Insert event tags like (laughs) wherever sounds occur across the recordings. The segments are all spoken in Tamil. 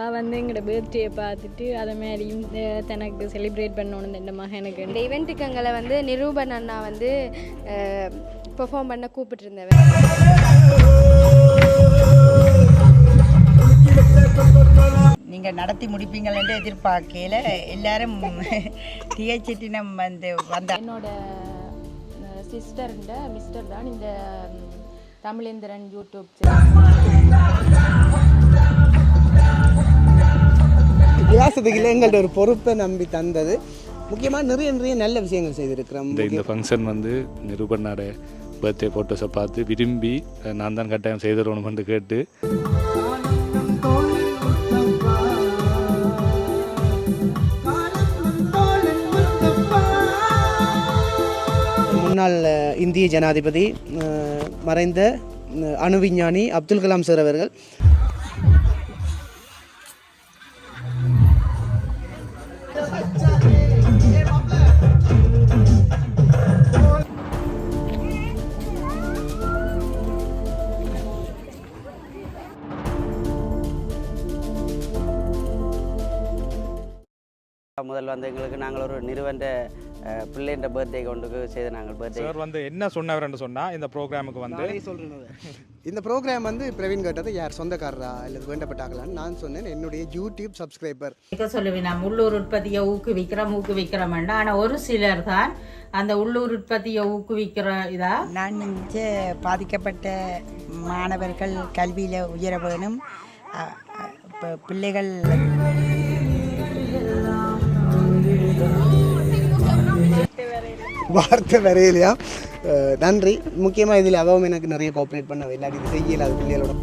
அவள் வந்து எங்களோட பர்த்டே பார்த்துட்டு அதை மாதிரியும் தனக்கு செலிப்ரேட் பண்ணணும் இந்த மகனுக்கு இந்த இவெண்ட்டுக்கு எங்களை வந்து நிரூபன் அண்ணா வந்து பெர்ஃபார்ம் பண்ண கூப்பிட்டுருந்தவன் நீங்கள் நடத்தி முடிப்பீங்கள் என்று எதிர்பார்க்கையில் எல்லாரும் (laughs) டிஹெச்டினம் வந்து வந்த என்னோட சிஸ்டர்ன்ற மிஸ்டர் தான் இந்த தமிழேந்திரன் யூடியூப் வியாசத்துக்கு எங்கள்ட்ட ஒரு பொறுப்பை நம்பி தந்தது. முக்கியமாக நிறைய நிறைய நல்ல விஷயங்கள் செய்திருக்கிறோம். இந்த இந்த ஃபங்க்ஷன் வந்து நிருபண்ணாட பர்த்டே ஃபோட்டோஸை பார்த்து விரும்பி நான் தான் கட்டாயம் செய்திடணுமென்று கேட்டு முன்னாள் இந்திய ஜனாதிபதி மறைந்த அஹ், அணு விஞ்ஞானி அப்துல் கலாம் சார் அவர்கள் முதல் வந்து எங்களுக்கு நாங்கள் ஒரு நிறுவன பிள்ளைன்ற பர்த்டே கொண்டு செய்த நாங்கள் பர்த்டே சார் வந்து என்ன சொன்னவர்னு சொன்னா இந்த ப்ரோக்ராமுக்கு வந்து. (laughs) இந்த ப்ரோக்ராம் வந்து பிரவீன் கேட்டது யார் சொந்தக்காரரா இல்லை வேண்டப்பட்டாங்களான்னு நான் சொன்னேன். என்னுடைய யூடியூப் சப்ஸ்கிரைபர் இருக்க சொல்லுவேன் நான் உள்ளூர் உற்பத்தியை ஊக்குவிக்கிறோம் ஊக்குவிக்கிறோம்னா ஆனால் ஒரு சிலர் தான் அந்த உள்ளூர் உற்பத்தியை ஊக்குவிக்கிற இதா? நான் இங்கே பாதிக்கப்பட்ட மாணவர்கள் கல்வியில் உயர வேணும். இப்போ பிள்ளைகள் வார்த்தை வரையிலையா? நன்றி. முக்கியமாக இதில் அவவும் எனக்கு நிறைய கோஆப்ரேட் பண்ண இல்லாட்டி இது செய்யல அது பிள்ளைகளோட.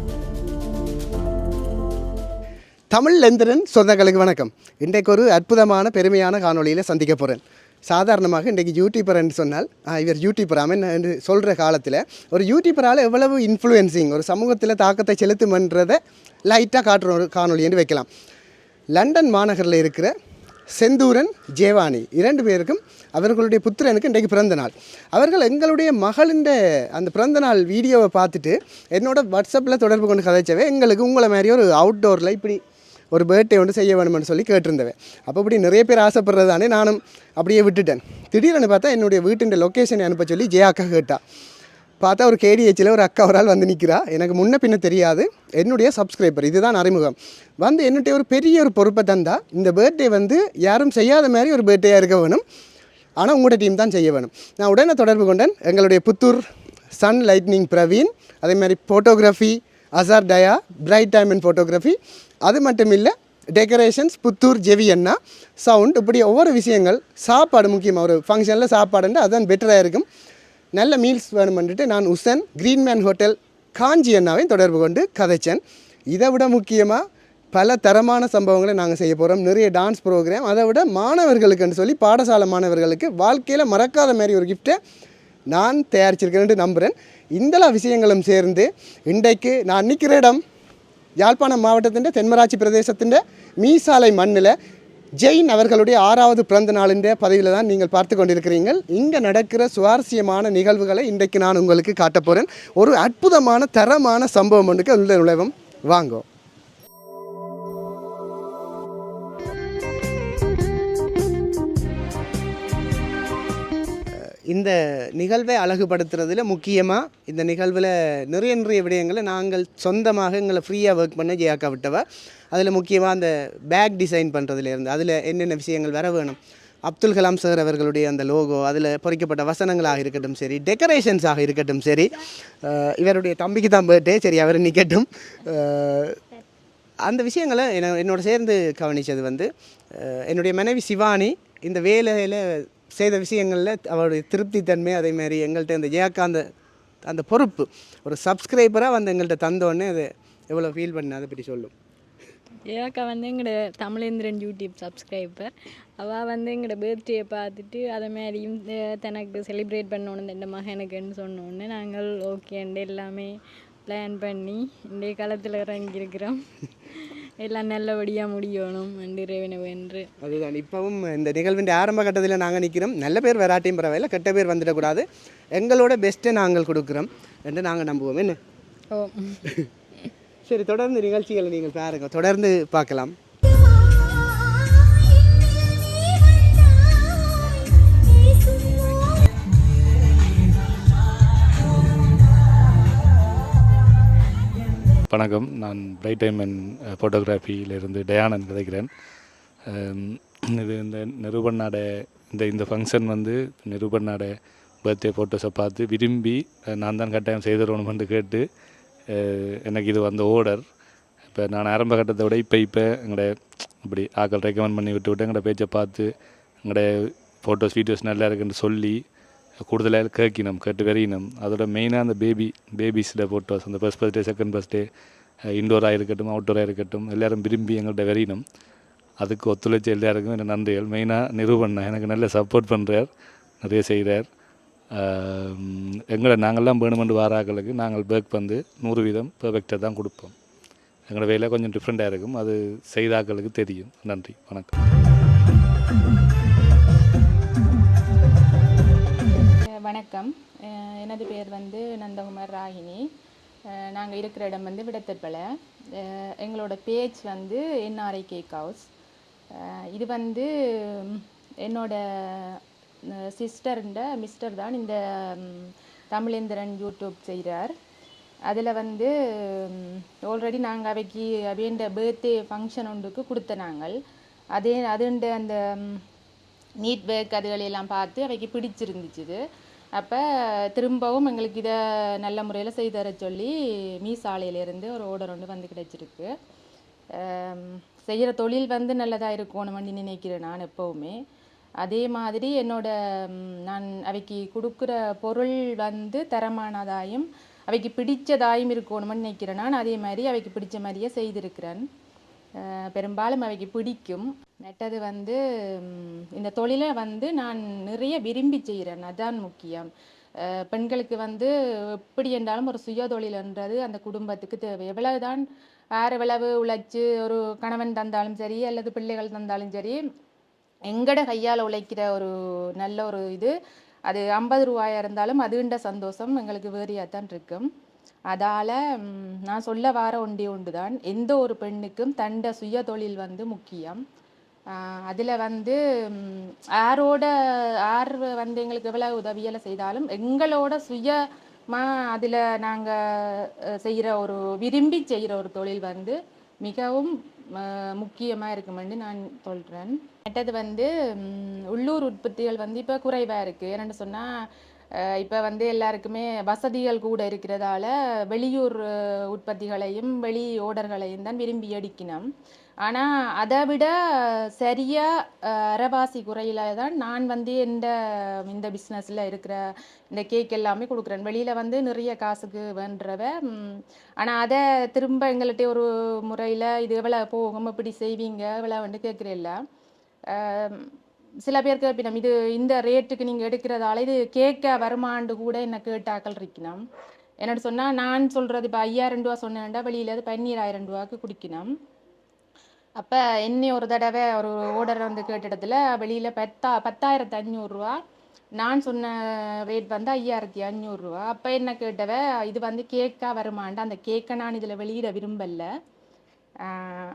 தமிழ் லெந்திரன் சொந்தங்களுக்கு வணக்கம். இன்றைக்கு ஒரு அற்புதமான பெருமையான காணொலியில் சந்திக்க போகிறேன் சாதாரணமாக இன்றைக்கு யூடியூபர் என்று சொன்னால் ஆ, இவர் யூடியூபர் அவன் என்று சொல்கிற காலத்தில் ஒரு யூடியூபரால் எவ்வளவு இன்ஃப்ளூயன்சிங் ஒரு சமூகத்தில் தாக்கத்தை செலுத்துமன்றதை லைட்டாக காட்டுற ஒரு காணொலி என்று வைக்கலாம். லண்டன் மாநகரில் இருக்கிற செந்தூரன் ஜேவானி. இரண்டு பேருக்கும் அவர்களுடைய புத்திரனுக்கு இன்றைக்கு பிறந்த நாள். அவர்கள் எங்களுடைய மகளின் அந்த பிறந்த நாள் வீடியோவை பார்த்துட்டு என்னோட வாட்ஸ்அப்பில் தொடர்பு கொண்டு கதைச்சவே எங்களுக்கு உங்களை மாதிரி ஒரு அவுட்டோரில் இப்படி ஒரு பர்த்டே ஒன்று செய்ய வேணும்னு சொல்லி கேட்டிருந்தவன் அப்போ இப்படி நிறைய பேர் ஆசைப்படுறதானே நானும் அப்படியே விட்டுட்டேன். திடீர்னு பார்த்தா என்னுடைய வீட்டின் லொக்கேஷனை அனுப்ப சொல்லி ஜெயாக்கா கேட்டா. பார்த்தா ஒரு கேடிஹெச்சில் ஒரு அக்கா ஒரு ஆள் வந்து நிற்கிறா எனக்கு முன்ன பின்ன தெரியாது. என்னுடைய சப்ஸ்கிரைபர் இதுதான் அறிமுகம். வந்து என்னுடைய ஒரு பெரிய ஒரு பொறுப்பை தந்தா இந்த பர்த்டே வந்து யாரும் செய்யாத மாதிரி ஒரு பர்த்டேயாக இருக்க வேணும். ஆனால் உங்களோட டீம் தான் செய்ய வேணும். நான் உடனே தொடர்பு கொண்டேன். எங்களுடைய புத்தூர் சன் லைட்னிங் பிரவீன் அதே மாதிரி photography Azhar Diya bright time and photography அது மட்டும் இல்லை டெக்கரேஷன்ஸ் புத்தூர் ஜெவி அண்ணா சவுண்ட் இப்படி ஒவ்வொரு விஷயங்கள் சாப்பாடு முக்கியமாக ஒரு ஃபங்க்ஷனில் சாப்பாடுன்ட்டு அதுதான் பெட்டராக இருக்கும். நல்ல மீல்ஸ் வேணுமென்றுட்டு நான் உசன் கிரீன்மேன் ஹோட்டல் காஞ்சி அண்ணாவையும் தொடர்பு கொண்டு கதைச்சேன். இதை விட முக்கியமாக பல தரமான சம்பவங்களை நாங்கள் செய்ய போகிறோம் நிறைய டான்ஸ் ப்ரோக்ராம் அதை விட மாணவர்களுக்குன்னு சொல்லி பாடசாலை மாணவர்களுக்கு வாழ்க்கையில் மறக்காத மாதிரி ஒரு கிஃப்ட்டை நான் தயாரிச்சிருக்கிறேன்ட்டு நம்புகிறேன் இந்தலா விஷயங்களும் சேர்ந்து இன்றைக்கு நான் நிற்கிற இடம் யாழ்ப்பாணம் மாவட்டத்தின் தென்மராட்சி பிரதேசத்தின் மீசாலை மண்ணில் ஜெயின் அவர்களுடைய ஆறாவது பிறந்த நாளின் பதவியில் தான் நீங்கள் பார்த்து கொண்டிருக்கிறீர்கள். இங்கே நடக்கிற சுவாரஸ்யமான நிகழ்வுகளை இன்றைக்கு நான் உங்களுக்கு காட்டப் போகிறேன் ஒரு அற்புதமான தரமான சம்பவம் ஒன்றுக்கு உள்ள நுழைவும். வாங்கும் இந்த நிகழ்வை அழகுபடுத்துறதுல முக்கியமாக இந்த நிகழ்வில் நிறைய நிறைய விடயங்களை நாங்கள் சொந்தமாக எங்களை ஃப்ரீயாக ஒர்க் பண்ண ஜெயாக்கா விட்டவா. அதில் முக்கியமாக அந்த பேக் டிசைன் பண்ணுறதுலேருந்து அதில் என்னென்ன விஷயங்கள் வர வேணும்? அப்துல் கலாம் சார் அவர்களுடைய அந்த லோகோ அதில் பொறிக்கப்பட்ட வசனங்களாக இருக்கட்டும் சரி டெக்கரேஷன்ஸாக இருக்கட்டும் சரி இவருடைய தம்பிக்கு தான் பர்த்டே சரி அவர் நிற்கட்டும் அந்த விஷயங்களை என்ன என்னோட சேர்ந்து கவனித்தது வந்து என்னுடைய மனைவி சிவானி இந்த வேலையில் செய்த விஷயங்களில் அவருடைய திருப்தித்தன்மை அதே மாதிரி எங்கள்கிட்ட இந்த ஜெயாக்கா அந்த அந்த பொறுப்பு. ஒரு சப்ஸ்கிரைபராக வந்து எங்கள்கிட்ட தந்தோடனே அது எவ்வளோ ஃபீல் பண்ண அதை பற்றி சொல்லும். ஏக்கா வந்து எங்களோட தமிழேந்திரன் யூடியூப் சப்ஸ்கிரைபர் அவள் வந்து எங்களோட பர்த்டே பார்த்துட்டு அதை மாதிரியும் தனக்கு செலிப்ரேட் பண்ணணும் இந்த மகனுக்குன்னு சொன்னோன்னே நாங்கள் ஓகேண்டு எல்லாமே பிளான் பண்ணி இன்றைய காலத்தில் இறங்கியிருக்கிறோம். (laughs) எல்லாம் நல்லபடியாக முடியணும் என்று இறைவனை வென்று. அதுதான். இப்போவும் இந்த நிகழ்வின் ஆரம்ப கட்டத்தில் நாங்கள் நிற்கிறோம் நல்ல பேர் வராட்டியும் பரவாயில்ல கெட்ட பேர் வந்துடக்கூடாது. எங்களோட பெஸ்ட்டை நாங்கள் கொடுக்குறோம். என்று நாங்கள் நம்புவோம். என்ன? ஓ. (laughs) சரி தொடர்ந்து நிகழ்ச்சிகளை நீங்கள் பாருங்க. தொடர்ந்து பார்க்கலாம். வணக்கம். நான் பிரைட் டைம் அண்ட் ஃபோட்டோகிராஃபியிலிருந்து டயானன் கதைக்கிறேன் இது இந்த நிருபண்ணாட இந்த இந்த ஃபங்க்ஷன் வந்து நிருபண்ணாட பர்த்டே ஃபோட்டோஸை பார்த்து விரும்பி நான் தான் கட்டாயம் செய்திடணுமென்று கேட்டு எனக்கு இது வந்த ஓர்டர் இப்போ நான் ஆரம்ப கட்டத்தை விட இப்போ இப்போ எங்களோட இப்படி ஆக்கள் ரெக்கமெண்ட் பண்ணி விட்டு விட்டு எங்களோட பேச்சை பார்த்து எங்களோட ஃபோட்டோஸ் வீடியோஸ் நல்லா இருக்குன்னு சொல்லி கூடுதலாக கேட்கினோம் கேட்டு வெறியினோம். அதோட மெயினாக அந்த பேபி பேபிஸில் ஃபோட்டோஸ் அந்த first day second first day இண்டோராக இருக்கட்டும் அவுட்டோராக இருக்கட்டும் எல்லாரும் விரும்பி எங்கள்கிட்ட வெறியினோம். அதுக்கு ஒத்துழைச்ச எல்லாருக்கும் என்ன நன்றிகள். மெயினாக நிரூபண்ணா எனக்கு நல்ல சப்போர்ட் பண்ணுறார் நிறைய செய்கிறார் எங்களை நாங்கள்லாம் வேணுமென்று வாராக்களுக்கு நாங்கள் பேக் வந்து நூறு வீதம் பெர்ஃபெக்டாக தான் கொடுப்போம். எங்களோட வேலை கொஞ்சம் டிஃப்ரெண்ட்டாக இருக்கும். அது செய்தாக்களுக்கு தெரியும். நன்றி. வணக்கம். வணக்கம். எனது பேர் வந்து நந்தகுமார் ராகினி. நாங்கள் இருக்கிற இடம் வந்து விடத்தற்பலை. எங்களோட பேஜ் வந்து என்ஆர்ஐ கேக் ஹவுஸ் இது வந்து என்னோட சிஸ்டர்ன்ற மிஸ்டர் தான் இந்த தமிழேந்திரன் யூடியூப் செய்கிறார் அதில் வந்து ஆல்ரெடி நாங்கள் அவைக்கு அவையண்ட பர்த்டே ஃபங்க்ஷன் ஒன்றுக்கு கொடுத்த நாங்கள். அதே அதுண்ட அந்த நீட் ஒர்க் அதுகளெல்லாம் பார்த்து அவைக்கு பிடிச்சிருந்துச்சுது. அப்போ திரும்பவும் எங்களுக்கு இதை நல்ல முறையில் செய்து தர சொல்லி மீ சாலையிலேருந்து ஒரு ஓடர் ஒன்று வந்து கிடச்சிருக்கு. செய்கிற தொழில் வந்து நல்லதாக இருக்கணும்னு நினைக்கிறேன் நான் எப்போவுமே. அதே மாதிரி என்னோட நான் அவைக்கு கொடுக்குற பொருள் வந்து தரமானதாயும் அவைக்கு பிடிச்சதாயும் இருக்கணும்னு நினைக்கிறேன் நான். அதே மாதிரி அவைக்கு பிடிச்ச மாதிரியே செய்திருக்கிறேன். பெரும்பாலும் அவைக்கு பிடிக்கும். மெட்டது வந்து இந்த தொழிலை வந்து நான் நிறைய விரும்பி செய்கிறேன். அதுதான் முக்கியம். பெண்களுக்கு வந்து எப்படி என்றாலும் ஒரு சுய தொழில்ன்றது அந்த குடும்பத்துக்கு தேவை. எவ்வளவுதான் வேறு விளவு உழைச்சி ஒரு கணவன் தந்தாலும் சரி அல்லது பிள்ளைகள் தந்தாலும் சரி எங்கட கையால் உழைக்கிற ஒரு நல்ல ஒரு இது அது ஐம்பது ரூபாயாக இருந்தாலும் அதுண்ட சந்தோஷம் எங்களுக்கு வேறியாக தான் இருக்கும். அதால் நான் சொல்ல வார ஒன்றே ஒன்று தான் எந்த ஒரு பெண்ணுக்கும் தண்ட சுய தொழில் வந்து முக்கியம். அதில் வந்து ஆரோட யாரோட யார் வந்து எங்களுக்கு எவ்வளோ உதவியெல்லாம் செய்தாலும் எங்களோட சுயமாக அதில் நாங்கள் செய்கிற ஒரு விரும்பி செய்கிற ஒரு தொழில் வந்து மிகவும் முக்கியமாக இருக்குமென்று நான் சொல்கிறேன் மற்றது வந்து உள்ளூர் உற்பத்திகள் வந்து இப்போ குறைவாக இருக்குது என்னென்னு சொன்னால் இப்போ வந்து எல்லாருக்குமே வசதிகள் கூட இருக்கிறதால வெளியூர் உற்பத்திகளையும் வெளி ஓடர்களையும் தான் விரும்பி அடிக்கணும் ஆனால் அதை விட சரியாக அரைவாசி குறையில் தான் நான் வந்து இந்த இந்த பிஸ்னஸில் இருக்கிற இந்த கேக் எல்லாமே கொடுக்குறேன். வெளியில் வந்து நிறைய காசுக்கு வேண்டுறவ ஆனால் அதை திரும்ப எங்கள்கிட்ட ஒரு முறையில் இது எவ்வளோ போகும் இப்படி செய்வீங்க எவ்வளோ வந்து கேட்குறேல்ல சில பேர் கேட்பினம் இது இந்த ரேட்டுக்கு நீங்கள் எடுக்கிறதால இது கேட்க வருமாண்டு கூட என்ன கேட்டாக்கள் இருக்கணும் என்னோட சொன்னால் நான் சொல்கிறது இப்போ ஐயாயிரம் ரூபா சொன்னேன்டா வெளியில் அது பன்னீராயிரம் ரூபாய்க்கு குடிக்கணும் அப்போ என்னை ஒரு தடவை ஒரு ஓர்டர் வந்து கேட்டிடத்துல வெளியில் பத்தா பத்தாயிரத்து அஞ்சூறுரூவா நான் சொன்ன ரேட் வந்து ஐயாயிரத்தி அஞ்சூறுரூவா அப்போ என்ன கேட்டவ இது வந்து கேக்காக வருமாண்டா அந்த கேக்கை நான் இதில் வெளியிட விரும்பல.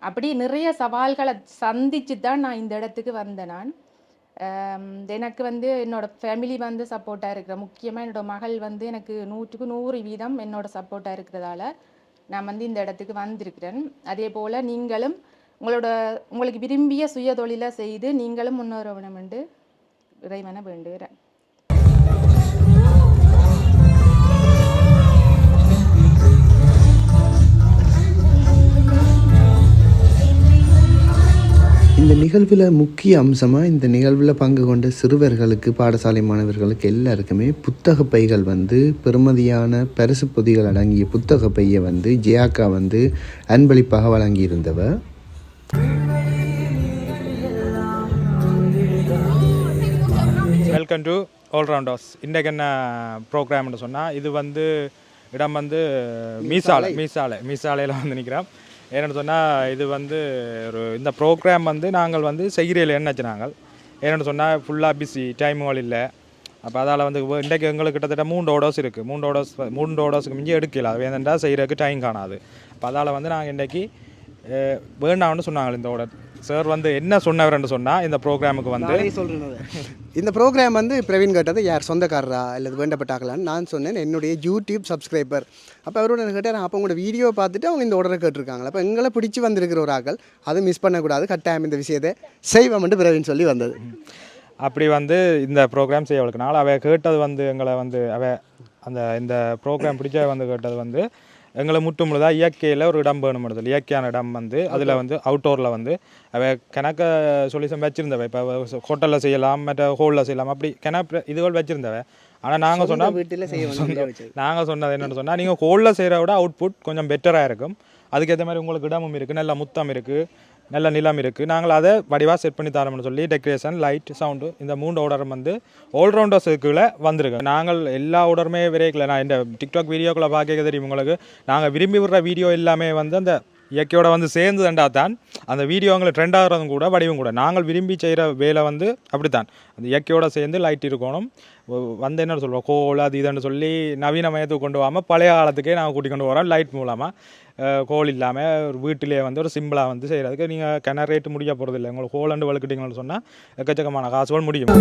அப்படி நிறைய சவால்களை சந்திச்சு தான் நான் இந்த இடத்துக்கு வந்தேன் நான். எனக்கு வந்து என்னோட ஃபேமிலி வந்து சப்போர்ட்டாக இருக்கிற முக்கியமாக என்னோட மகள் வந்து எனக்கு நூற்றுக்கு நூறு வீதம் என்னோட சப்போர்ட்டாக இருக்கிறதால நான் வந்து இந்த இடத்துக்கு வந்திருக்கிறேன். அதே போல் நீங்களும் உங்களோட உங்களுக்கு விரும்பிய சுய தொழிலை செய்து நீங்களும் முன்னேற வேணும் என்று இறைவனை வேண்டுகிறேன். இந்த நிகழ்வில் முக்கிய அம்சமாக இந்த நிகழ்வில் பங்கு கொண்ட சிறுவர்களுக்கு பாடசாலை மாணவர்களுக்கு எல்லாருக்குமே புத்தக பைகள் வந்து பெருமதியான பரிசு பொதிகள் அடங்கிய புத்தக பையை வந்து ஜியாக்கா வந்து அன்பளிப்பாக வழங்கியிருந்தவர். வெல்கம் டு ஆல்ரவுண்டர்ஸ் இன்றைக்கு என்ன ப்ரோக்ராம்னு சொன்னால் இது வந்து இடம் வந்து மீசாலை. மீசாலை மீசாலையில் வந்து நிற்கிறோம் ஏன்னு சொன்னால் இது வந்து ஒரு இந்த ப்ரோக்ராம் வந்து நாங்கள் வந்து செய்கிறீர்கள் என்ன நாங்கள். ஏன்னு சொன்னால் ஃபுல்லாக பிஸி டைமுகள் இல்லை. அப்போ அதால் வந்து இன்றைக்கு எங்களுக்கு கிட்டத்தட்ட மூன்று ஓடோஸ் இருக்குது மூன்று ஓடோஸ் மூன்று ஓடோஸுக்கு மிஞ்சி எடுக்கல. அது வேணுண்டா செய்கிறதுக்கு டைம் காணாது. அப்போ அதால் வந்து நாங்கள் இன்றைக்கி வேண்டாம்னு சொன்னாங்க இந்த ஆர்டர் சார் வந்து என்ன சொன்னவர்னு சொன்னால் இந்த ப்ரோக்ராமுக்கு வந்து (laughs) இந்த ப்ரோக்ராம் வந்து பிரவீன் கேட்டது யார் சொந்தக்காரரா? அல்லது வேண்டப்பட்டாக்கலான்னு நான் சொன்னேன். என்னுடைய யூடியூப் சப்ஸ்கிரைபர் அப்போ அவரோட நான் கேட்டேன் அப்போ உங்களோட வீடியோ பார்த்துட்டு அவங்க இந்த ஆர்டரை கேட்டிருக்காங்களா அப்போ எங்களை பிடிச்சி வந்திருக்கிற ஒரு ஆக்கள் அது மிஸ் பண்ணக்கூடாது. கட்டாயம் இந்த விஷயத்தை செய்வோம்னு பிரவீன் சொல்லி வந்தது. அப்படி வந்து இந்த ப்ரோக்ராம் செய்ய அவளுக்கு நாள். அவ கேட்டது வந்து எங்களை வந்து அவ அந்த இந்த ப்ரோக்ராம் பிடிச்ச வந்து கேட்டது வந்து எங்களை முட்டு முழுதாக இயற்கையில் ஒரு இடம் வேணும் இடத்துல இயற்கையான இடம் வந்து அதில் வந்து அவுட்டோரில் வந்து அவ கணக்க சொல்லி வச்சிருந்தவ. இப்போ ஹோட்டலில் செய்யலாம் மற்ற ஹோலில் செய்யலாம் அப்படி கிணப்பு இதுகள் வச்சிருந்தவ. ஆனால் நாங்கள் சொன்னால் வீட்டில் செய்ய நாங்கள் சொன்னது என்னென்னு சொன்னால் நீங்கள் ஹோலில் செய்கிற விட அவுட்புட் கொஞ்சம் பெட்டராக இருக்கும். அதுக்கேற்ற மாதிரி உங்களுக்கு இடமும் இருக்குது நல்ல முத்தம் இருக்குது நல்ல நிலம் இருக்குது நாங்கள் அதை வடிவாக செட் பண்ணி தரோம்னு சொல்லி டெக்கரேஷன் லைட் சவுண்டு இந்த மூன்று ஆர்டரும் வந்து ஆல்ரவுண்டர்ஸுக்குள்ளே வந்திருக்கு. நாங்கள் எல்லா உடருமே விரைக்கல. நான் இந்த டிக்டாக் வீடியோக்குள்ளே பார்க்க தெரியும் உங்களுக்கு. நாங்கள் விரும்பி விடுற வீடியோ எல்லாமே வந்து அந்த இயற்கையோட வந்து சேர்ந்து தண்டா தான். அந்த வீடியோங்களை ட்ரெண்ட் ஆகிறதும் கூட வடிவும் கூட. நாங்கள் விரும்பி செய்கிற வேலை வந்து அப்படித்தான். அந்த இயற்கையோட சேர்ந்து லைட் இருக்கணும். வந்து என்ன சொல்லுவோம் கோல் அது இதுன்னு சொல்லி நவீன மயத்துக்கு கொண்டு வராமல் பழைய காலத்துக்கே நாங்கள் கூட்டி கொண்டு வரோம் லைட் மூலமாக கோல் இல்லாமல் ஒரு வீட்டிலே வந்து ஒரு சிம்பிளாக வந்து செய்கிறதுக்கு நீங்கள் கிணறு ரேட்டு முடிய போகிறது இல்லை. உங்களுக்கு கோலண்டு வளர்க்கிட்டீங்கன்னு சொன்னால் எக்கச்சக்கமான காசுகள் முடியும்.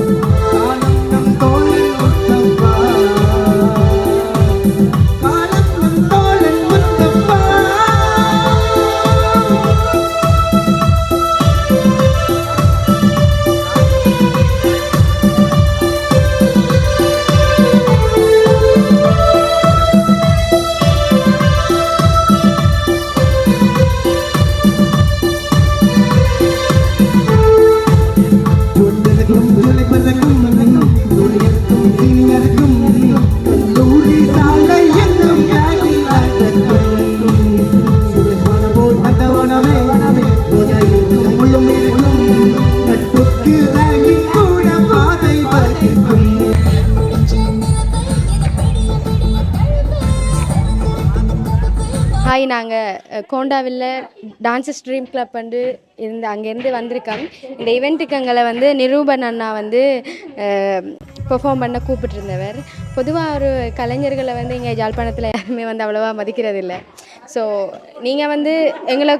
கோண்டாவில் டான்ஸ் ஸ்ட்ரீம் கிளப் வந்து இருந்து அங்கேருந்து வந்திருக்காங்க. இந்த இவெண்ட்டுக்கு எங்களை வந்து நிரூபன் அண்ணா வந்து பெர்ஃபார்ம் பண்ண கூப்பிட்டுருந்தவர். பொதுவாக ஒரு கலைஞர்களை வந்து இங்கே ஜாழ்ப்பாணத்தில் யாருமே வந்து அவ்வளோவா மதிக்கிறதில்ல. ஸோ நீங்கள் வந்து எங்களை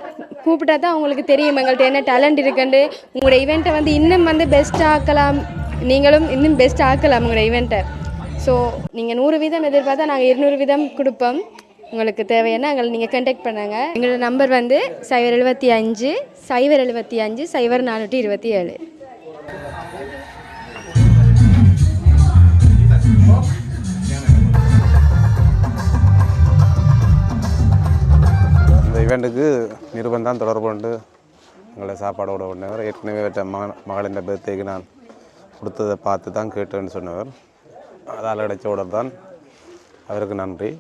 கூப்பிட்டா தான் உங்களுக்கு தெரியும். எங்கள்கிட்ட என்ன டேலண்ட் இருக்குன்னு உங்களோட இவெண்ட்டை வந்து இன்னும் வந்து பெஸ்ட் ஆக்கலாம். நீங்களும் இன்னும் பெஸ்ட் ஆக்கலாம் உங்களோட இவெண்ட்டை ஸோ நீங்கள் நூறு வீதம் எதிர்பார்த்தா நாங்கள் இருநூறு வீதம் கொடுப்போம். உங்களுக்கு தேவையான எங்களை நீங்கள் கான்டாக்ட் பண்ணுங்க. எங்களோட நம்பர் வந்து சைவர் எழுபத்தி அஞ்சு சைவர் எழுபத்தி அஞ்சு சைவர் நானூற்றி இருபத்தி ஏழு. இந்த இவெண்ட்டுக்கு நிருபம் தான் தொடர்பு கொண்டு எங்களை சாப்பாடோட ஒன்றவர் ஏற்கனவே வச்ச மகன் மகளின் பர்த்டேக்கு நான் கொடுத்ததை பார்த்து தான் கேட்டேன்னு சொன்னவர். அதால் கிடைச்ச ஆர்டர் தான் அவருக்கு நன்றி.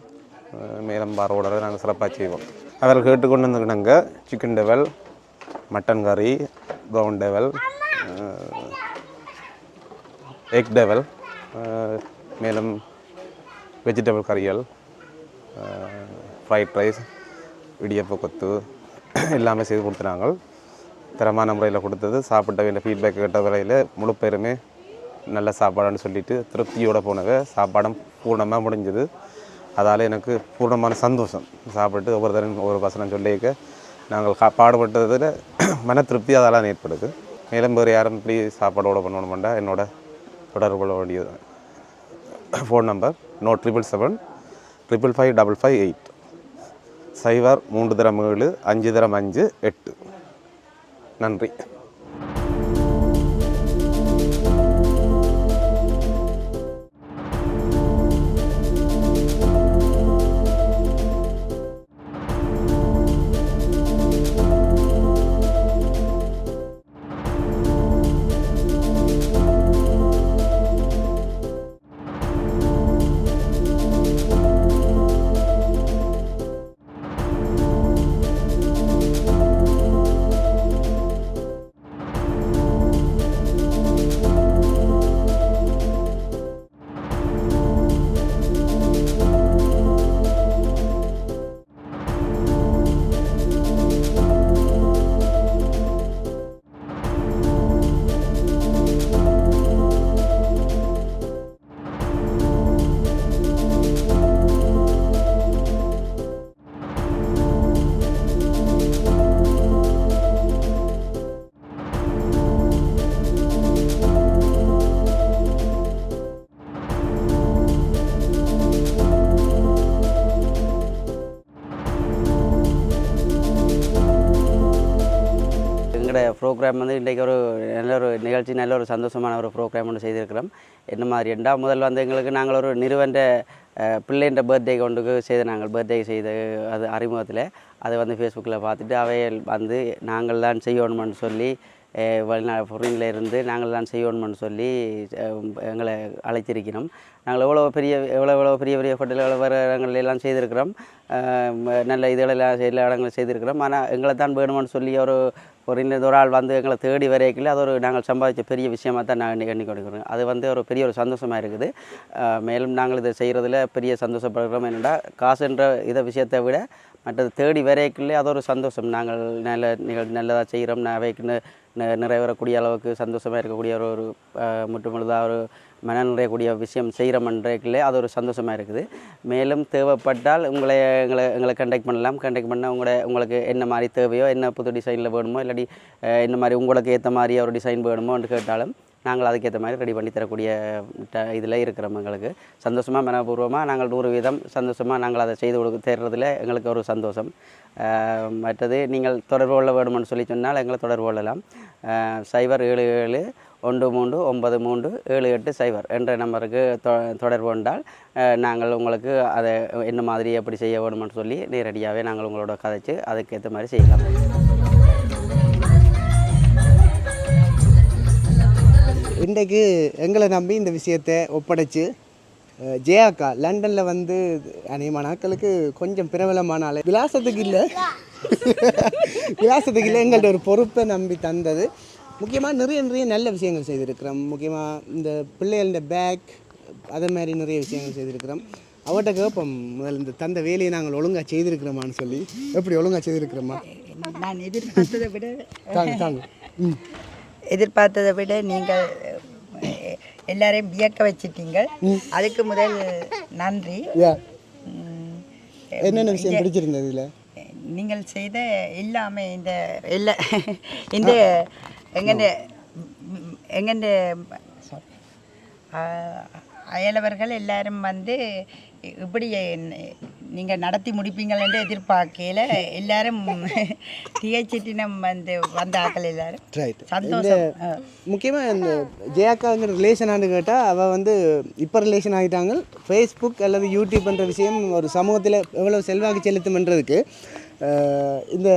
மேலும் பார நாங்கள் சிறப்பாக செய்வோம். அவர் கேட்டுக்கொண்டு வந்துக்கினாங்க சிக்கன் டெவல் மட்டன் கறி ப்ரௌன் டெவல் எக் டெவல் மேலும் வெஜிடபிள் கறிகள் ஃப்ரைட் ரைஸ் இடியப்ப கொத்து எல்லாமே செய்து கொடுத்துனாங்க தரமான முறையில் கொடுத்தது. சாப்பிட்ட வேண்டிய ஃபீட்பேக் கேட்ட வரையில் முழு பேருமே நல்ல சாப்பாடுன்னு சொல்லிட்டு திருப்தியோடு போனவ சாப்பாடும் பூர்ணமாக முடிஞ்சது. அதால் எனக்கு பூர்ணமான சந்தோஷம். சாப்பிட்டு ஒவ்வொரு தரம் ஒவ்வொரு வசனம் சொல்லியிருக்க. நாங்கள் கா பாடுபட்டதில் (clears throat) மன திருப்தி அதால் ஏற்படுது. மேலும் வேறு யாரும் இப்படி சாப்பாடோட பண்ணணுமெண்டா என்னோட தொடர்பு கொள்ள வேண்டியது. Phone number no triple seven triple five double five eight சைபர் மூன்று தரம் ஏழு அஞ்சு தரம் அஞ்சு எட்டு. நன்றி. ப்ரோக்ராம் வந்து இன்றைக்கு ஒரு நல்ல ஒரு நிகழ்ச்சி நல்ல ஒரு சந்தோஷமான ஒரு ப்ரோக்ராம் ஒன்று செய்திருக்கிறோம். என்ன மாதிரி? ரெண்டாம் முதல் வந்து எங்களுக்கு நாங்கள் ஒரு நிறுவன பிள்ளைன்ற பர்த்டே கொண்டுக்கு செய்த நாங்கள் பர்த்டே செய்த அது அறிமுகத்தில் அதை வந்து ஃபேஸ்புக்கில் பார்த்துட்டு அவைகள் வந்து நாங்கள் தான் செய்யணும்னு சொல்லி வெளிநா இருந்து நாங்கள் தான் செய்யணும்னு சொல்லி எங்களை அழைத்திருக்கிறோம். நாங்கள் எவ்வளோ பெரிய எவ்வளோ எவ்வளோ பெரிய பெரிய ஹோட்டல் எவ்வளோ வேறு எல்லாம் செய்திருக்கிறோம். நல்ல இதுகளெல்லாம் எல்லா இடங்களும் செய்திருக்கிறோம். ஆனால் எங்களை தான் வேணும்னு சொல்லி ஒரு ஒரு இன்னொரு ஒரு ஆள் வந்து எங்களை தேடி வரைக்கல அது ஒரு நாங்கள் சம்பாதிச்ச பெரிய விஷயமாக தான் நாங்கள் எண்ணி கொடுக்குறோம் அது வந்து ஒரு பெரிய ஒரு சந்தோஷமாக இருக்குது. மேலும் நாங்கள் இதை செய்கிறதுல பெரிய சந்தோஷப்படுகிறோம். என்னென்னா காசுன்ற இதை விஷயத்தை விட மற்றது தேடி வரையக்குள்ளே அது ஒரு சந்தோஷம். நாங்கள் நல்ல நிகழ் நல்லதாக செய்கிறோம் அவைக்குன்னு நிறைவேறக்கூடிய அளவுக்கு சந்தோஷமாக இருக்கக்கூடிய ஒரு ஒரு அஹ், ஒரு மன நிறையக்கூடிய விஷயம் செய்கிறோம்ன்றதுக்குள்ளே அது ஒரு சந்தோஷமாக இருக்குது. மேலும் தேவைப்பட்டால் உங்களை எங்களை எங்களை கண்டெக்ட் பண்ணலாம். கண்டெக்ட் பண்ணால் உங்களை உங்களுக்கு என்ன மாதிரி தேவையோ என்ன புது டிசைனில் வேணுமோ இல்லாட்டி என்ன மாதிரி உங்களுக்கு ஏற்ற மாதிரி ஒரு டிசைன் வேணுமோன்னு கேட்டாலும் நாங்கள் அதுக்கேற்ற மாதிரி ரெடி பண்ணி தரக்கூடிய இதில் இருக்கிறோம் எங்களுக்கு சந்தோஷமாக மனப்பூர்வமாக நாங்கள் நூறு வீதம் சந்தோஷமாக நாங்கள் அதை செய்து கொடுக்க தேர்றதில் எங்களுக்கு ஒரு சந்தோஷம். மற்றது நீங்கள் தொடர்பு கொள்ள வேணும்னு சொல்லி சொன்னால் எங்களை தொடர்பு கொள்ளலாம். சைபர் ஏழு ஏழு ஒன்று மூன்று ஒன்பது மூன்று ஏழு எட்டு சைபர் என்ற நம்பருக்கு தொ தொடர்பு கொண்டால் நாங்கள் உங்களுக்கு அதை என்ன மாதிரி எப்படி செய்ய வேணும்னு சொல்லி நேரடியாகவே நாங்கள் உங்களோட கதைச்சு அதுக்கேற்ற மாதிரி செய்யலாம். இன்றைக்கு எங்களை நம்பி இந்த விஷயத்தை ஒப்படைச்சு ஜெயாக்கா லண்டனில் வந்து அநேகமான நாட்களுக்கு கொஞ்சம் பிரபலமான ஆளு. விலாசத்துக்கு இல்லை. விலாசத்துக்கு இல்லை எங்கள்ட்ட ஒரு பொறுப்பை நம்பி தந்தது. முக்கியமாக நிறைய நிறைய நல்ல விஷயங்கள் செய்திருக்கிறோம். முக்கியமாக இந்த பிள்ளைகளோட பேக் அதே மாதிரி நிறைய விஷயங்கள் செய்திருக்கிறோம். அவட்ட கேட்போம் முதல்ல இந்த தந்த வேலையை நாங்கள் ஒழுங்காக செய்திருக்கிறோமான்னு சொல்லி. எப்படி ஒழுங்காக செய்திருக்கிறோமா? நான் எதிர்பார்த்ததை விட தாங்க தாங்க. எதிர்பார்த்ததை விட நீங்கள் எல்லாரையும் வியக்க வச்சிட்டீங்க. அதுக்கு முதல் நன்றி. என்னென்ன விஷயம் பிடிச்சிருந்தது இதில்? நீங்கள் செய்த எல்லாமே இந்த எல்லா இந்த எங்கண்ட எங்கண்ட அயலவர்கள் எல்லாரும் வந்து இப்படி நீங்கள் நடத்தி முடிப்பீங்களென்று எதிர்பார்க்கையில் எல்லாரும் திகைச்சிட்டினம் வந்து வந்த ஆக்கள் எல்லாரும் சந்தோஷம். முக்கியமாக இந்த ஜெயாக்காங்கிற ரிலேஷனானு கேட்டால் அவள் வந்து இப்போ ரிலேஷன் ஆகிட்டாங்க ஃபேஸ்புக் அல்லது யூடியூப்ன்ற விஷயம் ஒரு சமூகத்தில் எவ்வளோ செல்வாக்கு செலுத்தும்ன்றதுக்கு இந்த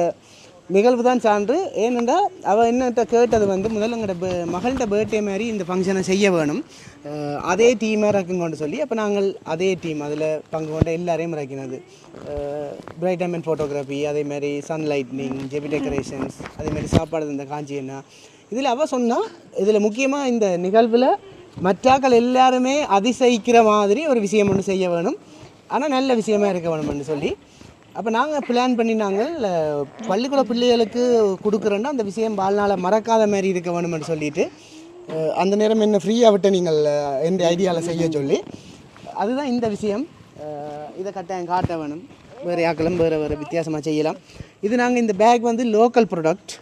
நிகழ்வு தான் சான்று. ஏனென்றால் அவள் என்னட்ட கேட்டது வந்து முதல்ல எங்களோட பே- மகள்கிட்ட பர்த்டே மாதிரி இந்த ஃபங்க்ஷனை செய்ய வேணும். அதே டீமாக இறக்குங்கன்னு சொல்லி அப்போ நாங்கள் அதே டீம் அதில் பங்கு கொண்ட எல்லாரையும் இறக்கினது பிரைட் அண்ட் ஃபோட்டோகிராஃபி அதேமாரி சன் லைட்னிங் ஜெபி டெக்கரேஷன்ஸ் அதே மாதிரி சாப்பாடு இந்த காஞ்சி என்ன இதில் அவள் சொன்னால் இதில் முக்கியமாக இந்த நிகழ்வில் மற்றாக்கள் எல்லாருமே அதிசயிக்கிற மாதிரி ஒரு விஷயம் ஒன்று செய்ய வேணும். ஆனால் நல்ல விஷயமா இருக்க வேணும்னு சொல்லி. அப்போ நாங்கள் பிளான் பண்ணி நாங்கள் பள்ளிக்கூட பிள்ளைகளுக்கு கொடுக்குறோன்னா அந்த விஷயம் வாழ்நாளை மறக்காத மாதிரி இருக்க வேணும்னு சொல்லிட்டு அந்த நேரம் என்ன ஃப்ரீயாக விட்டு நீங்கள் எந்த ஐடியாவில் செய்ய சொல்லி. அதுதான் இந்த விஷயம். இதை கட்டாயம் காட்ட வேணும். வேறு யாக்களும் வேறு வேறு வித்தியாசமாக செய்யலாம். இது நாங்கள் இந்த பேக் வந்து லோக்கல் ப்ராடக்ட்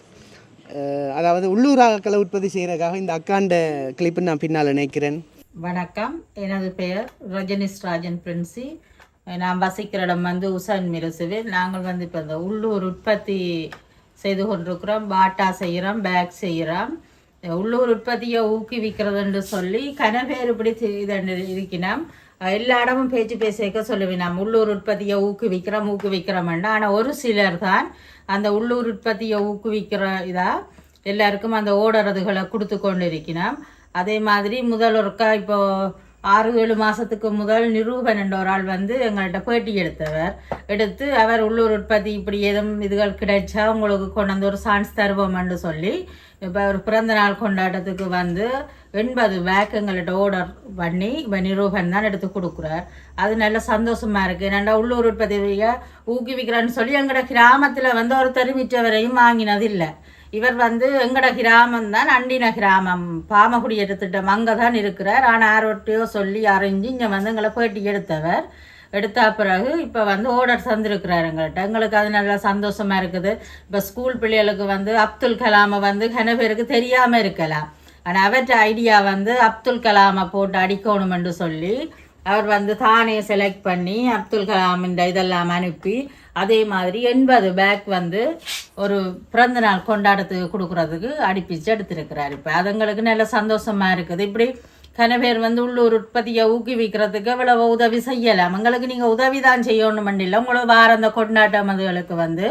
அதாவது உள்ளூர் ஆக்களை உற்பத்தி செய்கிறதுக்காக இந்த அக்காண்ட கிளிப்பு நான் பின்னால் நினைக்கிறேன். வணக்கம். எனது பெயர் ரஜனிஸ் ராஜன் பிரின்சி. நான் வசிக்கிற இடம் வந்து உசன் மிரசுவில் நாங்கள் வந்து இப்போ இந்த உள்ளூர் உற்பத்தி செய்து கொண்டிருக்கிறோம். பாட்டா செய்கிறோம் பேக் செய்கிறோம் உள்ளூர் உற்பத்தியை ஊக்குவிக்கிறதுன்னு சொல்லி கனவேறு இப்படி இதண்டு இருக்கினோம் எல்லா இடமும் பேச்சு பேசிக்க சொல்லுவினோம் உள்ளூர் உற்பத்தியை ஊக்குவிக்கிறோம் ஊக்குவிக்கிறோம்னா ஆனால் ஒரு சிலர் தான் அந்த உள்ளூர் உற்பத்தியை ஊக்குவிக்கிற இதாக எல்லாருக்கும் அந்த ஓடுறதுகளை கொடுத்து கொண்டு இருக்கணும் அதே மாதிரி முதல் ஒருக்கா ஆறு ஏழு மாதத்துக்கு முதல் நிரூபன் என்ற ஒரு ஆள் வந்து எங்கள்கிட்ட பேட்டி எடுத்தவர். எடுத்து அவர் உள்ளூர் உற்பத்தி இப்படி ஏதும் இதுகள் கிடைச்சா உங்களுக்கு கொண்டு வந்து ஒரு சான்ஸ் தருவோம்னு சொல்லி இப்போ ஒரு பிறந்த நாள் கொண்டாட்டத்துக்கு வந்து எண்பது பேக் எங்கள்கிட்ட ஆர்டர் பண்ணி இப்போ நிரூபன் தான் எடுத்து கொடுக்குறார். அது நல்ல சந்தோஷமாக இருக்குது நல்லா உள்ளூர் உற்பத்தியை ஊக்குவிக்கிறேன்னு சொல்லி எங்களோட கிராமத்தில் வந்து ஒரு தெரிவித்தவரையும் வாங்கினது இல்லை இவர் வந்து எங்கட கிராமம் தான் அண்டின கிராமம். பாமகுடி எடுத்துட்டோம் அங்கே தான் இருக்கிறார். ஆனால் யாரோட்டையோ சொல்லி அறிஞ்சு இங்கே வந்து எங்களை பேட்டி எடுத்தவர். எடுத்த பிறகு இப்போ வந்து ஓர்டர் தந்திருக்கிறார் எங்கள்கிட்ட எங்களுக்கு அது நல்லா சந்தோஷமா இருக்குது. இப்போ ஸ்கூல் பிள்ளைகளுக்கு வந்து அப்துல் கலாமை வந்து கன பேருக்கு தெரியாமல் இருக்கலாம். ஆனால் அவற்ற ஐடியா வந்து அப்துல் கலாமை போட்டு அடிக்கணுமென்று சொல்லி அவர் வந்து தானே செலக்ட் பண்ணி அப்துல் கலாம் இந்த இதெல்லாம் அனுப்பி அதே மாதிரி எண்பது பேக் வந்து ஒரு பிறந்த நாள் கொண்டாடத்துக்கு கொடுக்கறதுக்கு அடிப்பிச்சு எடுத்திருக்கிறார். இப்போ அதுங்களுக்கு நல்ல சந்தோஷமா இருக்குது. இப்படி கனவேர் வந்து உள்ளூர் உற்பத்தியை ஊக்குவிக்கிறதுக்கு இவ்வளவு உதவி செய்யலாம். எங்களுக்கு நீங்கள் உதவி தான் செய்யணும் இல்லை உங்களுக்கு வார அந்த கொண்டாட்டம் அதுகளுக்கு வந்து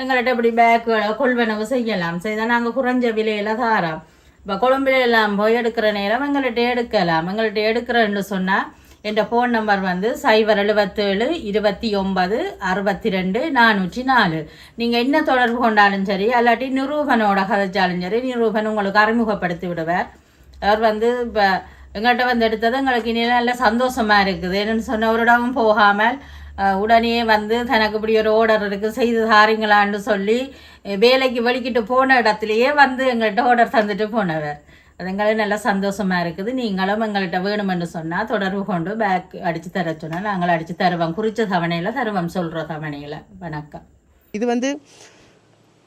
எங்கள்கிட்ட இப்படி பேக்குகளை கொள்வனவு செய்யலாம். செய்தால் நாங்கள் குறைஞ்ச விலையில தாரோம். இப்போ கொழும்புல எல்லாம் போய் எடுக்கிற நேரம் எங்கள்கிட்ட எடுக்கலாம். எங்கள்கிட்ட எடுக்கிறேன்னு சொன்னால் என்ற ஃபோன் நம்பர் வந்து சைபர் எழுபத்தேழு இருபத்தி ஒன்பது அறுபத்தி ரெண்டு நானூற்றி நாலு நீங்கள் என்ன தொடர்பு கொண்டாலும் சரி அல்லாட்டி நிரூபனோட கதைச்சாலும் சரி நிரூபன் உங்களுக்கு அறிமுகப்படுத்தி விடுவார். அவர் வந்து இப்போ எங்கள்கிட்ட வந்து எடுத்தது எங்களுக்கு இனி நல்ல சந்தோஷமாக இருக்குது. என்னென்னு சொன்ன ஒரு இடமும் போகாமல் உடனே வந்து தனக்கு இப்படி ஒரு ஆர்டர் இருக்குது செய்து தாரீங்களான்னு சொல்லி வேலைக்கு வெளிக்கிட்டு போன இடத்துலையே வந்து எங்கள்கிட்ட ஆர்டர் தந்துட்டு போனவர். அது எங்களுக்கு நல்ல சந்தோஷமாக இருக்குது. நீங்களும் எங்கள்கிட்ட வேணுமென்று சொன்னால் தொடர்பு கொண்டு பேக் அடித்து தர சொன்னால் நாங்கள் அடித்து தருவோம். குறித்த தவணையில் தருவோம் சொல்கிற தவணையில். வணக்கம். இது வந்து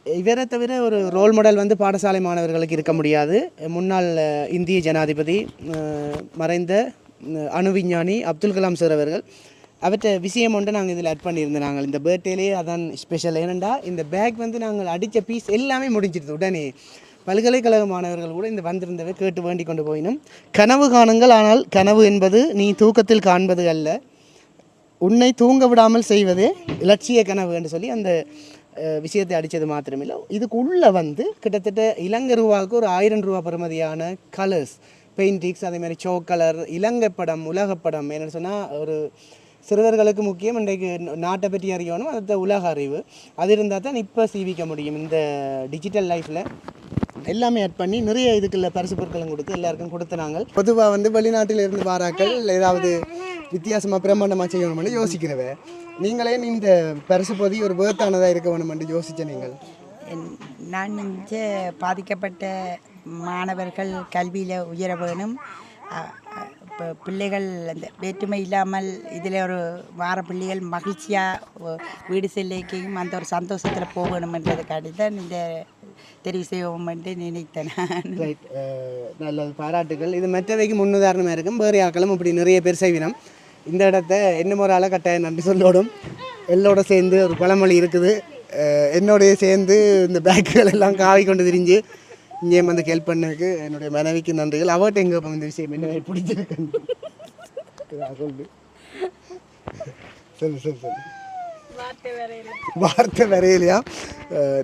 இவரை தவிர ஒரு ரோல் மாடல் வந்து பாடசாலை மாணவர்களுக்கு இருக்க முடியாது. முன்னாள் இந்திய ஜனாதிபதி மறைந்த அஹ், அணு விஞ்ஞானி அப்துல் கலாம் சார் அவர்கள். அவற்றை விஷயம் ஒன்று நாங்கள் இதில் ஆட் பண்ணியிருந்தோம். நாங்கள் இந்த பர்த்டேலேயே அதான் ஸ்பெஷல் ஏனெண்டா இந்த பேக் வந்து நாங்கள் அடித்த பீஸ் எல்லாமே முடிஞ்சிடுது உடனே. பல்கலைக்கழக மாணவர்கள் கூட இந்த வந்திருந்தவை கேட்டு வேண்டி கொண்டு போயினும் கனவு காணுங்கள் ஆனால் கனவு என்பது நீ தூக்கத்தில் காண்பது அல்ல. உன்னை தூங்க விடாமல் செய்வதே இலட்சிய கனவு என்று சொல்லி அந்த விஷயத்தை அடித்தது மாத்திரமில்லை. இதுக்குள்ளே வந்து கிட்டத்தட்ட இலங்கை ரூபாவுக்கு ஒரு ஆயிரம் ரூபா பெறுமதியான கலர்ஸ் பெயிண்டிங்ஸ் அதே மாதிரி சோ கலர் இலங்கை படம் உலகப்படம் என்னென்னு சொன்னால் ஒரு சிறுவர்களுக்கு முக்கியம். இன்றைக்கு நாட்டை பற்றி அறியணும். அடுத்த உலக அறிவு. அது இருந்தால் தான் இப்போ சீவிக்க முடியும். இந்த டிஜிட்டல் லைஃப்பில் எல்லாமே ஆட் பண்ணி நிறைய இதுக்குள்ள பரிசு பொருட்களும் கொடுத்து எல்லாருக்கும் கொடுத்து நாங்கள் பொதுவாக வந்து வெளிநாட்டில் இருந்து வாராக்கள் ஏதாவது வித்தியாசமாக பிரம்மாண்டமாக செய்யணும்னு யோசிக்கிறவ நீங்களே இந்த பரிசு பொதி ஒரு வேர்த்தானதாக இருக்க வேணுமென்று யோசிச்ச நீங்கள்? என்- நான் இங்கே பாதிக்கப்பட்ட மாணவர்கள் கல்வியில் உயர வேணும். இப்போ பிள்ளைகள் அந்த வேற்றுமை இல்லாமல் இதில் ஒரு வார பிள்ளைகள் மகிழ்ச்சியாக வீடு செல்லைக்கையும் அந்த ஒரு சந்தோஷத்தில் போகணுமென்றதுக்காண்டி தான் இந்த தெரிவு செய்வோம் என்று நினைத்தேன் ரைட் நல்லது. பாராட்டுகள் இது மற்றவைக்கு முன்னுதாரணமாக இருக்கும். வேறு ஆக்களும் இப்படி நிறைய பேர் செய்வினோம். இந்த இடத்த என்ன ஒரு ஆளை கட்டாயம் நன்றி சொல்லோடும். எல்லோட சேர்ந்து ஒரு பழமொழி இருக்குது. என்னோடைய சேர்ந்து இந்த பேக்குகள் எல்லாம் காவி கொண்டு திரிஞ்சு இங்கே வந்து ஹெல்ப் பண்ணதுக்கு என்னுடைய மனைவிக்கு நன்றிகள். அவர்கிட்ட எங்கே இந்த விஷயம் என்ன பிடிச்சிருக்குன்னு. சொல்லு. சொல்லு சொல்லு சொல்லு. வார்த்தை வரையிலையா?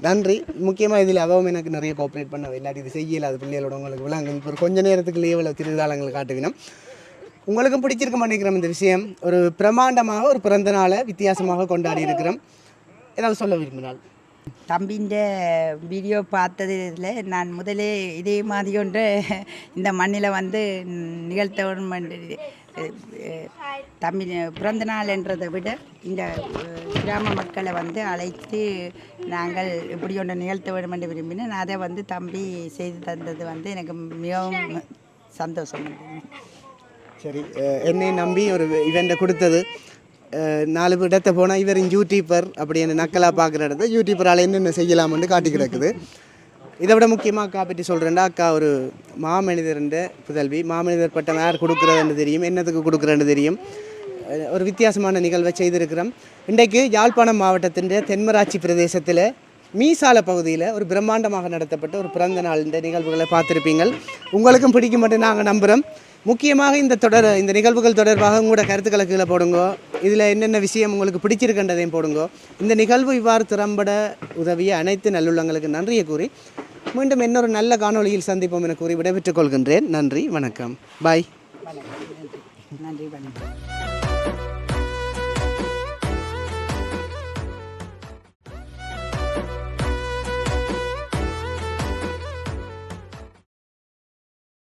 நன்றி. முக்கியமாக இதில் அவவும் எனக்கு நிறைய கோஆப்ரேட் பண்ண இல்லாட்டி இது செய்யல அது பிள்ளைகளோட உங்களுக்கு விளாங்க ஒரு கொஞ்ச நேரத்துக்கு லீவில் திருவிழாங்களை காட்டுவினோம். உங்களுக்கும் பிடிச்சிருக்க மாட்டேங்கிறோம் இந்த விஷயம். ஒரு பிரமாண்டமாக ஒரு பிறந்த நாளை வித்தியாசமாக கொண்டாடி இருக்கிறோம். ஏதாவது சொல்ல விரும்பினால். தம்பின்ற வீடியோ பார்த்ததில் நான் முதலே இதே மாதிரி ஒன்று இந்த மண்ணில் வந்து நிகழ்த்த தம்பி பிறந்த நாள்ன்றதை விட இந்த கிராம மக்களை வந்து அழைத்து நாங்கள் இப்படி ஒன்று நிகழ்த்த வேண்டும் என்று விரும்பினேன். அதை வந்து தம்பி செய்து தந்தது வந்து எனக்கு மிகவும் சந்தோஷம். சரி என்னை நம்பி ஒரு இவெண்ட்டை கொடுத்தது. நாலு இடத்த போனால் இவர் யூடியூப்பர் அப்படி என்ன நக்கலாக பார்க்குற இடத்த யூடியூப்பரால் என்னென்ன செய்யலாம்னு காட்டி கிடக்குது. இதை விட முக்கியமாக அக்கா பற்றி சொல்கிறேன்டா அக்கா ஒரு மாமனிதர்ன்ற புதல்வி. மாமனிதர் பட்டம் யார் கொடுக்குறதுன்னு தெரியும் என்னத்துக்கு கொடுக்குறேன்னு தெரியும். ஒரு வித்தியாசமான நிகழ்வை செய்திருக்கிறோம். இன்றைக்கு யாழ்ப்பாணம் மாவட்டத்தின் தென்மராட்சி பிரதேசத்தில் மீசால பகுதியில் ஒரு பிரம்மாண்டமாக நடத்தப்பட்ட ஒரு பிறந்த நாள் இந்த நிகழ்வுகளை பார்த்துருப்பீங்கள். உங்களுக்கும் பிடிக்கும் மட்டும் நாங்கள் நம்புகிறோம் முக்கியமாக இந்த தொடர் இந்த நிகழ்வுகள் தொடர்பாக உங்களோட கருத்துக்களை கீழே போடுங்க. இதில் என்னென்ன விஷயம் உங்களுக்கு பிடிச்சிருக்கின்றதையும் போடுங்க. இந்த நிகழ்வு இவ்வாறு திறம்பட உதவிய அனைத்து நல்லுள்ளங்களுக்கு நன்றியை கூறி மீண்டும் இன்னொரு நல்ல காணொளியில் சந்திப்போம் என கூறி விடைபெற்றுக் கொள்கின்றேன். நன்றி வணக்கம். பாய் நன்றி வணக்கம்.